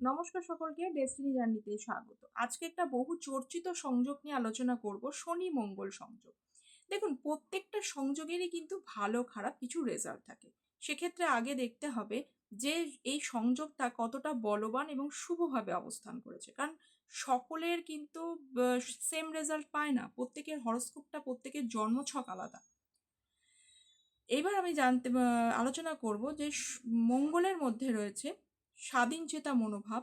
নমস্কার সকলকে ডেস্টিনি জার্নিতে স্বাগত। আজকে একটা বহু চর্চিত সংযোগ নিয়ে আলোচনা করব, শনি মঙ্গল সংযোগ। দেখুন, প্রত্যেকটা সংযোগেরই কিন্তু ভালো খারাপ কিছু রেজাল্ট থাকে। সেক্ষেত্রে আগে দেখতে হবে যে এই সংযোগটা কতটা বলবান এবং শুভভাবে অবস্থান করেছে। কারণ সকলের কিন্তু সেম রেজাল্ট পায় না। প্রত্যেকের হরস্কোপটা প্রত্যেকের জন্মছক আলাদা। এবার আমি জানতে আলোচনা করব যে মঙ্গলের মধ্যে রয়েছে স্বাধীন চেতা মনোভাব,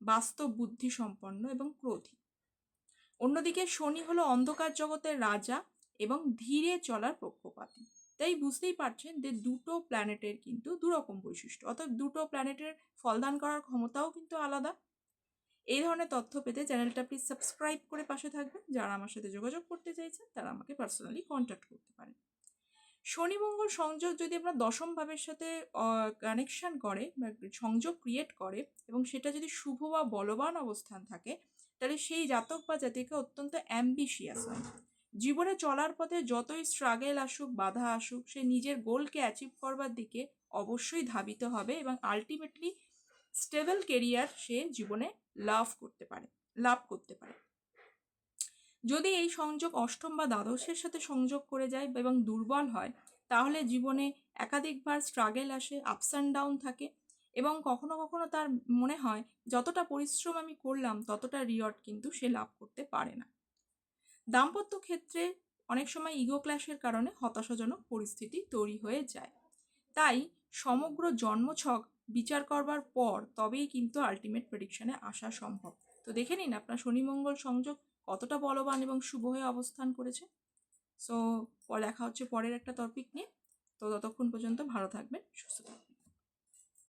বাস্তব বুদ্ধি সম্পন্ন এবং ক্রোধী। অন্যদিকে শনি হলো অন্ধকার জগতের রাজা এবং ধীরে চলার পক্ষপাতী। তাই বুঝতেই পারছেন যে দুটো প্ল্যানেটের কিন্তু দুরকম বৈশিষ্ট্য, অর্থাৎ দুটো প্ল্যানেটের ফলদান করার ক্ষমতাও কিন্তু আলাদা। এই ধরনের তথ্য পেতে চ্যানেলটা প্লিজ সাবস্ক্রাইব করে পাশে থাকবেন। যারা আমার সাথে যোগাযোগ করতে চাইছেন, তারা আমাকে পার্সোনালি কন্ট্যাক্ট করতে পারেন। শনি মঙ্গল সংযোগ যদি আমরা দশম ভাবের সাথে কানেকশন করে বা সংযোগ ক্রিয়েট করে এবং সেটা যদি শুভ বা বলবান অবস্থান থাকে, তাহলে সেই জাতক বা জাতিকে অত্যন্ত অ্যাম্বিশিয়াস হয়। জীবনে চলার পথে যতই স্ট্রাগেল আসুক, বাধা আসুক, সে নিজের গোলকে অ্যাচিভ করবার দিকে অবশ্যই ধাবিত হবে এবং আলটিমেটলি স্টেবল কেরিয়ার সে জীবনে লাভ করতে পারে, লাভ করতে পারে। যদি এই সংযোগ অষ্টম বা দ্বাদশের সাথে সংযোগ করে যায় এবং দুর্বল হয়, তাহলে জীবনে একাধিকবার স্ট্রাগেল আসে আপস অ্যান্ড ডাউন থাকে এবং কখনো কখনো তার মনে হয় যতটা পরিশ্রম আমি করলাম, ততটা রিওয়ার্ড কিন্তু সে লাভ করতে পারে না। দাম্পত্য ক্ষেত্রে অনেক সময় ইগো ক্ল্যাশের কারণে হতাশাজনক পরিস্থিতি তৈরি হয়ে যায়। তাই সমগ্র জন্মছক বিচার করবার পর তবেই কিন্তু আলটিমেট প্রেডিকশনে আসা সম্ভব। তো দেখে নিন আপনার শনি মঙ্গল সংযোগ কতটা বলবান এবং শুভ হয়ে অবস্থান করেছে। সো দেখা হচ্ছে পরের একটা টপিক নিয়ে। তো ততক্ষণ পর্যন্ত ভালো থাকবেন, সুস্থ থাকবেন।